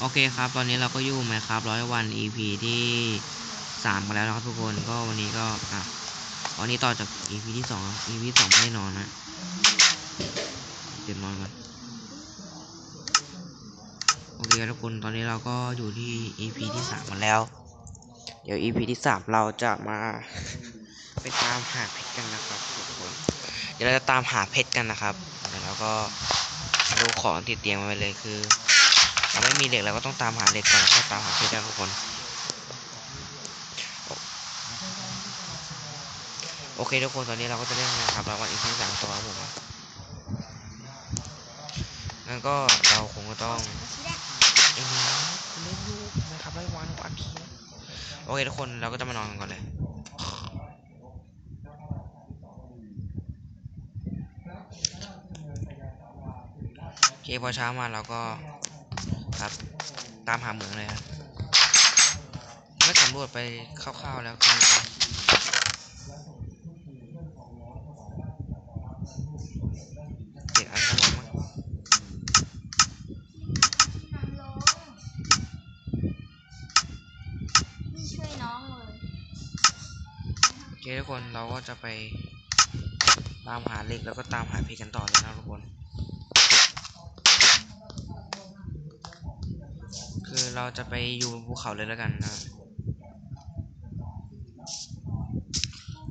โอเคครับ ตอนนี้เราก็อยู่ไหมครับร้อยวัน EP ที่สามกันแล้วนะครับทุกคนก็วันนี้ก็อะวันนี้ต่อจาก EP ที่สอง EP ที่สองไม่ได้นอนนะเดี๋ยวนอนก่อนโอเคทุกคนตอนนี้เราก็อยู่ที่ EP ที่สามกันแล้ว เดี๋ยว EP ที่สามเราจะมาไปตามหาเพชรกันนะครับทุกคนเดี๋ยวเราจะตามหาเพชรกันนะครับเดี๋ยวเราก็ดูของติดเตียงมาไปเลยคือ เราไม่มีเหล็กเราก็ต้องตามหาเหล็กก่อนแล้วก็ตามหาเพชรนะทุกคนโอเคทุกคนตอนนี้เราก็จะเล่นนะครับเราวันอีกที่สามตัวครับผมงั้นก็เราคงก็ต้องเอ็นี้เล่นลูกนะครับไว้วันวันทีโอเคทุกคนเราก็จะมานอนกันก่อนเลยโอเคพอเช้ามาเราก็ ครับ ตามหาเหมืองเลยครับไม่สำรวจไปคร่าวๆแล้วคือเจ็ดอันทั้งหมดมั้งน้ำลงนี่ช่วยน้องเลยโอเคทุกคนเราก็จะไปตามหาเหล็กแล้วก็ตามหาเพชรกันต่อเลยนะทุกคน คือ เราจะไปอยู่บนภูเขาเลยแล้วกันนะ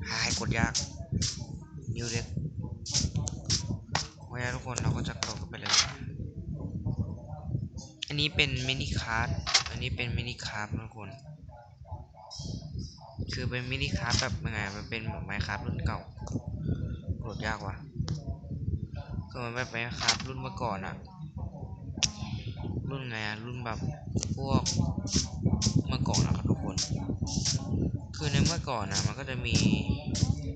หาให้กดยากนิ้วเล็กโอเคทุกคนเราก็จะตกกันไปเลย อันนี้เป็นมินิคาร์ดอันนี้เป็นมินิคาร์ดทุกคน คือเป็นมินิคาร์ดแบบยังไง มันเป็นแบบไมค์คาร์ดรุ่นเก่าโหลดยากว่ะคือมันแบบไมค์คาร์ดรุ่นเมื่อก่อนอะ รุ่นไงอะรุ่นแบบพวกเมื่อก่อนนะครับทุกคน คือในเมื่อก่อนอะมันก็จะมี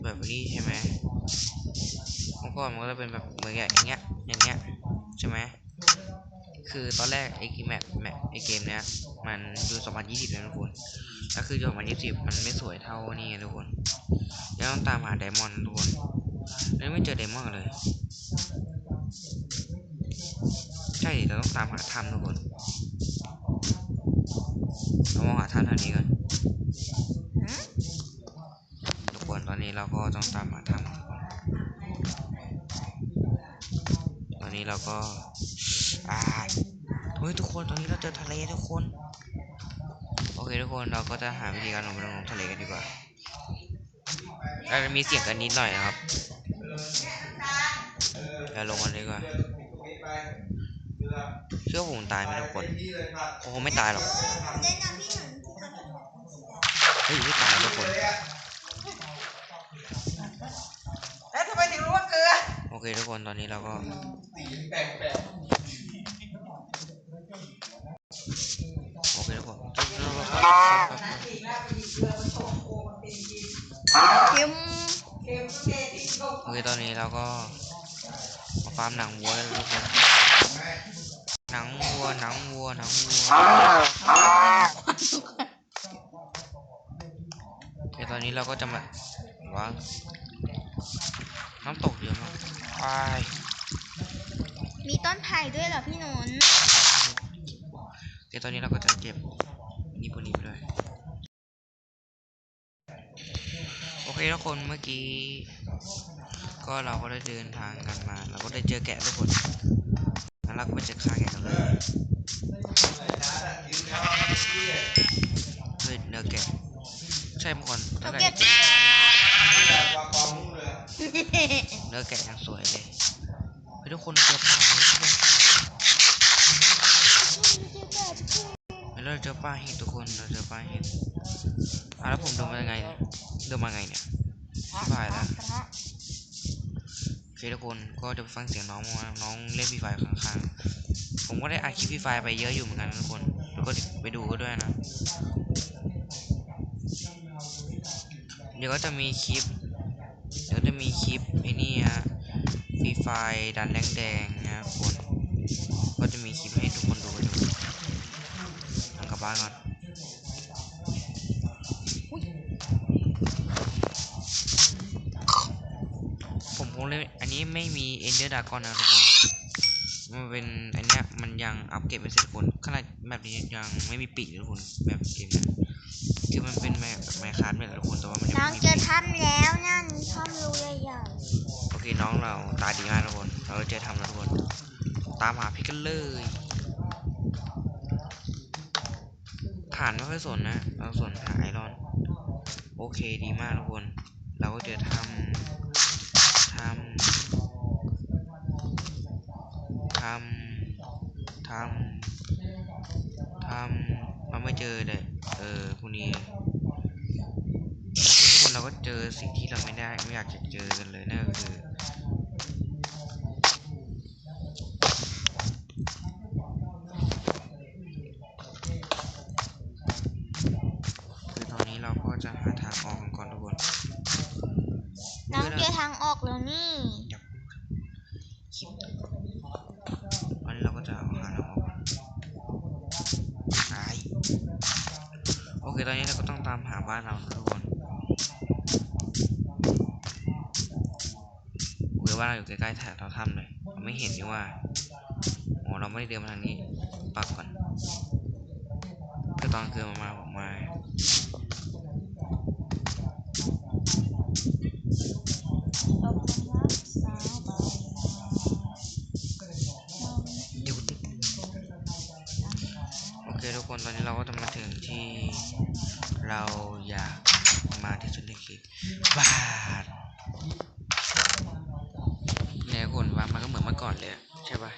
แบบนี้ใช่ไหมเมื่อก่อนมันก็จะเป็นแบบเหมือนอย่างเงี้ยอย่างเงี้ยใช่ไหมคือตอนแรกไอ้แมปแมปไอ้เกมเนี้ยมันอยู่2020เลยนะทุกคนแล้วคืออยู่2020มันไม่สวยเท่านี่ทุกคนยังต้องตามหาไดมอนด์ทุกคนแล้วไม่เจอไดมอนด์เลย ช่ดิเราต้องตามหาถ้ำทุกคนเรามองหาถ้ำแถวนี้ก่อนทุกคนตอนนี้เราก็ต้องตามหาถ้ำทุกคนตอนนี้เราก็อ่าเฮ้ยทุกคนตอนนี้เราเจอทะเลทุกคนโอเคทุกคนเราก็จะหาวิธีการลงไปลงทะเลกันดีกว่าอาจจะมีเสียงกันนิดหน่อยนะครับเราลงกันดีกว่า เชื่อว่าผมตายไหมทุกคนคงไม่ตายหรอกแนะนำพี่หนึ่งที่เขาเฮ้ยไม่ตายทุกคนแล้วทำไมถึงรู้ว่าเกลือโอเคทุกคนตอนนี้เราก็โอเคทุกคนเค็มโอเคตอนนี้เราก็มาฟาร์มหนังวัวแล้วทุกคน หนังวัวหนังวัวหนังวัวโอเคตอนนี้เราก็จะมาว้างน้ำตกเยอะมากว้ายมีต้นไผ่ด้วยเหรอพี่หนุนโอเคตอนนี้เราก็จะเก็บนี่พวกนี้ไปด้วยโอเคทุกคนเมื่อกี้ ก็เราก็ได้เดินทางกันมา เราก็ได้เจอแกะทุกคน แล้วเราก็ไปเจอฆ่าแกะกันเลยเฮ้ยเนื้อแกะใช่เมื่อก่อนเขาถ้าเก็บได้เนื้อแกะยังสวยเลยเฮ้ยทุกคนเจอป้าไหมทุกคนเฮ้ยเราเจอป้าเห็ดทุกคนเราเจอป้าเห็ดอะแล้วผมเดินมายังไงเนี่ยเดินมาไงเนี่ยบายแล้วโอ เคทุกคนก็จะไปฟังเสียงน้องมาน้องเล่นฟรีไฟข้างๆ ผมก็ได้อัดคลิปฟรีไฟไปเยอะอยู่เหมือนกันทุกคน แล้วก็ไปดูก็ด้วยนะ เดี๋ยวก็จะมีคลิป เดี๋ยวจะมีคลิปไอ้นี่ฮะฟีไฟดันแรงแดงนะทุกคน ก็จะมีคลิปให้ทุกคนดูไปดูทางกลับบ้านก่อน ผมคง เล่นอันนี้ไม่มีเอนเดอร์ดากอนนะทุกคนมันเป็นอันเนี้ยมันยังอัปเกรดไม่เสร็จทุกคนขนาดแบบนี้ยังไม่มีปีกเลยทุกคนแบบเกมเนี้ยคือมันเป็นแบบแบบไมค์คาร์ดเนี่ยแหละทุกคนแต่ว่ามันยังน้องไม่มีเจปีอกถ้ำแล้วนั่นถ้ำรูใหญ่โอเคน้องเราตาดีมากทุกคนเราเจอทำแล้วทุกคนตามหาพี่กันเลยฐานไม่ค่อยสนนะเราสนหาไอรอน โอเคดีมากทุกคน เราก็เจอทำทำทำทำทำ เจอเลยเออพวกนี้แล้วทุกคนเราก็เจอสิ่งที่เราไม่ได้ไม่อยากจะเจอกันเลยนั่นก็คือตอนนี้เราก็จะหาทางออกกันก่อนทุกคน ๆ น้องเจอทางออกแล้วนี่ อย่าพูดคลิปตอนนี้เราก็จะเอาหาทางออกก่อนไอโอเค ตอนนี้เราก็ต้องตานเราทุกคนโอเคว่าเราอยู่ใกล้ๆแถวเราถ้ำเลยเราไม่เห็นนี่ว่าอ๋อเราไม่ได้เดินมาทางนี้ ปักก่อนคือตอนคืนมามาผมมาหยุ ทุกคนตอนนี้เราก็จะมาถึงที่เราอยากมาที่สุดในคลิปบ้านเนี่ยคนว่ามันก็เหมือนเมื่อก่อนเลยใช่ปะ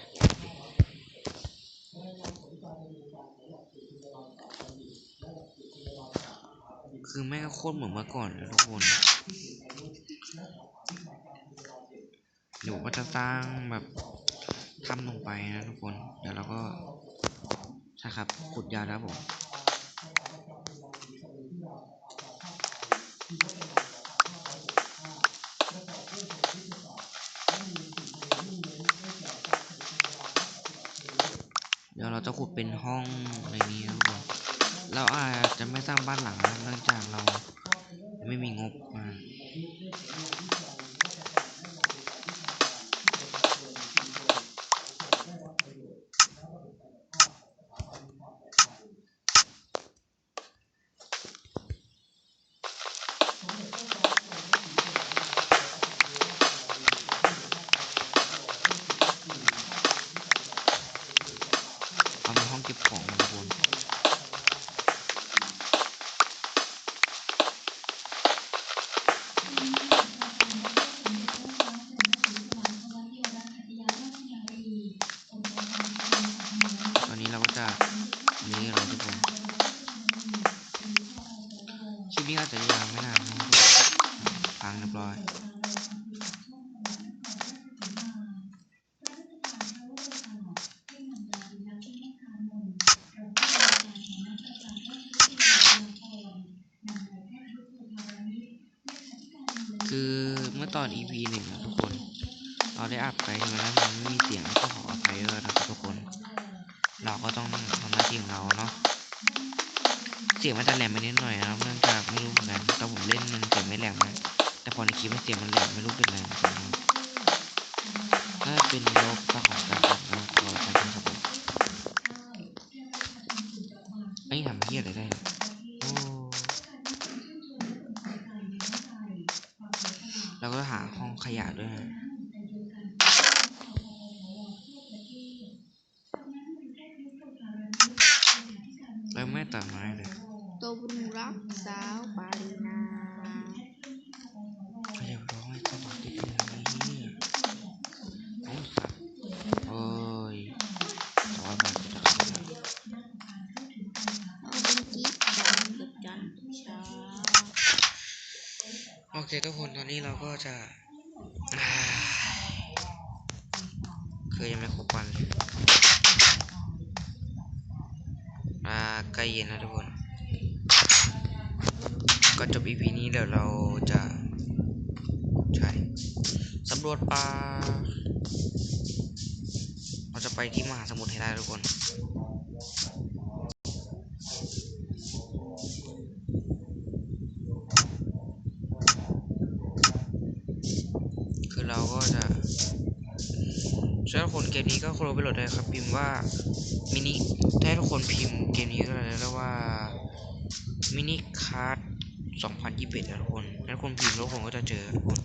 คือแม่ก็โคตรเหมือนเมื่อก่อนเลยทุกคนเดี๋ยวก็จะสร้างแบบทำลงไปนะทุกคน เดี๋ยวเราก็ ใช่ครับขุดยาวแล้วผมเดี๋ยวเราจะขุดเป็นห้องในนี้นะทุกคนเราอาจจะไม่สร้างบ้านหลังนะเนื่องจากเราไม่มีงบมาเอาเป็นห้องเก็บของนะทุกคนตอนนี้เราก็จะนี้เราทุกคนคลิปนี้อาจจะยาวไม่นานนะพังเรียบร้อย คือเมื่อตอน EP หนึ่งนะทุกคน เราได้อัดไปแล้วมันไม่มีเสียงก็ขออภัยด้วยนะครับทุกคน เราก็ต้องทำหน้าที่ของเราเนาะ เสียงมันจะแหลมไปนิดหน่อยนะครับเนื่องจากไม่รู้เหมือนกันแต่ผมเล่นมันเสียงไม่แหลมนะแต่พอในคลิปมันเสียงมันแหลมไม่รู้เป็นอะไรเหมือนกันถ้าเป็นโรคตาของการอัดนะขออภัยด้ครับผมไอ้ทำเพี้ยอะไรได้ แล้วก็หาห้องขยะด้วยนะแล้วไม่ตัดไม้เลยตัวบุญรักสาวปารีนา โอเคทุกคนตอนนี้เราก็จะคือยังไม่ครบวันเลยอ่าใกล้เย็นแล้วทุกคน ก็จบ EP นี้เดี๋ยวเราจะใช่สำรวจป่าเราจะไปที่มหาสมุทรให้ได้ทุกคน คือเราก็จะใช่ ถ้าทุกคน เกมนี้ก็โคโลไปโหลดได้ครับพิมพ์ว่ามินิถ้าทุกคนพิมพ์เกมนี้ก็เลยแล้วว่ามินิคาร์ด2021นะทุกคนถ้าทุกคนพิมพ์แล้วทุกคนก็จะเจอทุกคน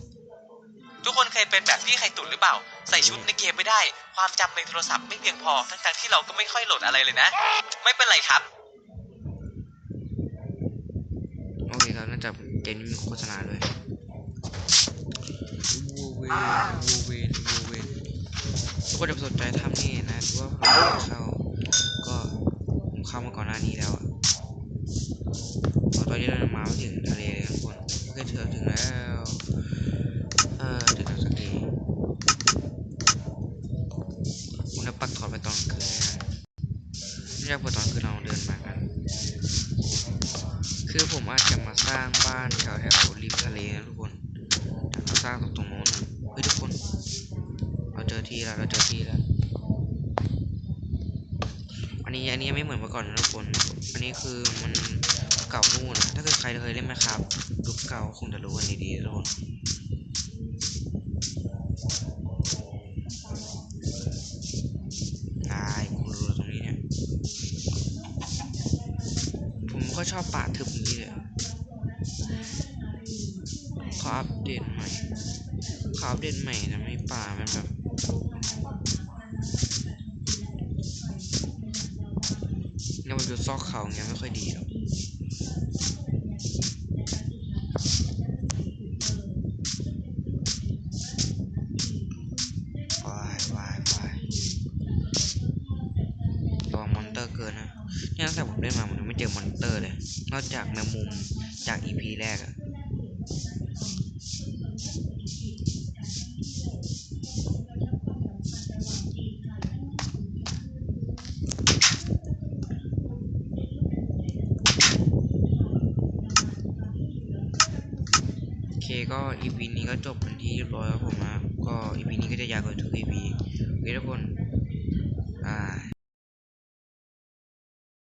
ทุกคนเคยเป็นแบบพี่ไข่ตุ๋นหรือเปล่า ใส่ชุดในเกมไม่ได้ ความจำในโทรศัพท์ไม่เพียงพอ ทั้งๆที่เราก็ไม่ค่อยโหลดอะไรเลยนะ ไม่เป็นไรครับ โอเคครับเนื่องจากเกมนี้มีโฆษณาด้วยวัวเวนวัวเวนวัวเวน ทุกคนจะสนใจทำนี่นะว่าผมเข้า ก็ผมเข้ามาก่อนหน้านี้แล้วอตอนนี้เรามาถึงทะเลเลยทุกคนโอเคเธอถึงแล้ว เออถึงแล้วสักทีผมจะปักถอดไปตอนคืนนะไม่อยากเปิดตอนคืนเราเดินมากันคือผมอาจจะมาสร้างบ้านแถวแถวริมทะเลนะทุกคน สร้างตรงตรงโน้นนะเฮ้ยทุกคนเราเจ อที่แล้วเราเจอที่แล้ว อันนี้อันนี้ไม่เหมือนเมื่อก่อนนะทุกคน อันนี้คือมันเก่านู่นนะถ้าเกิดใครเคยเล่นไหมครับยุคเก่าคงจะรู้กันดีๆทุกคนตายกูรู้ตรงนี้เนี่ย ผมก็ชอบป่าทึบนี้เลยขาอัปเดตใหม่ขาอัปเดตใหม่ทำให้ป่ามันแบบ ดูซอกเขาอย่างเงี้ยไม่ค่อยดีหรอกวายวายวายระวังมอนเตอร์เกินนะเนี่ยตั้งแต่ผมเล่นมาผมยังไม่เจอมอนเตอร์เลย นอกจากแมงมุมจากอีพีแรกอะโอเค ก็อีพีนี้ก็จบเป็นที่เรียบร้อยแล้วผมนะก็อีพีนี้ก็จะยาวกว่าทุกอีพีโอเคทุกคนอ่า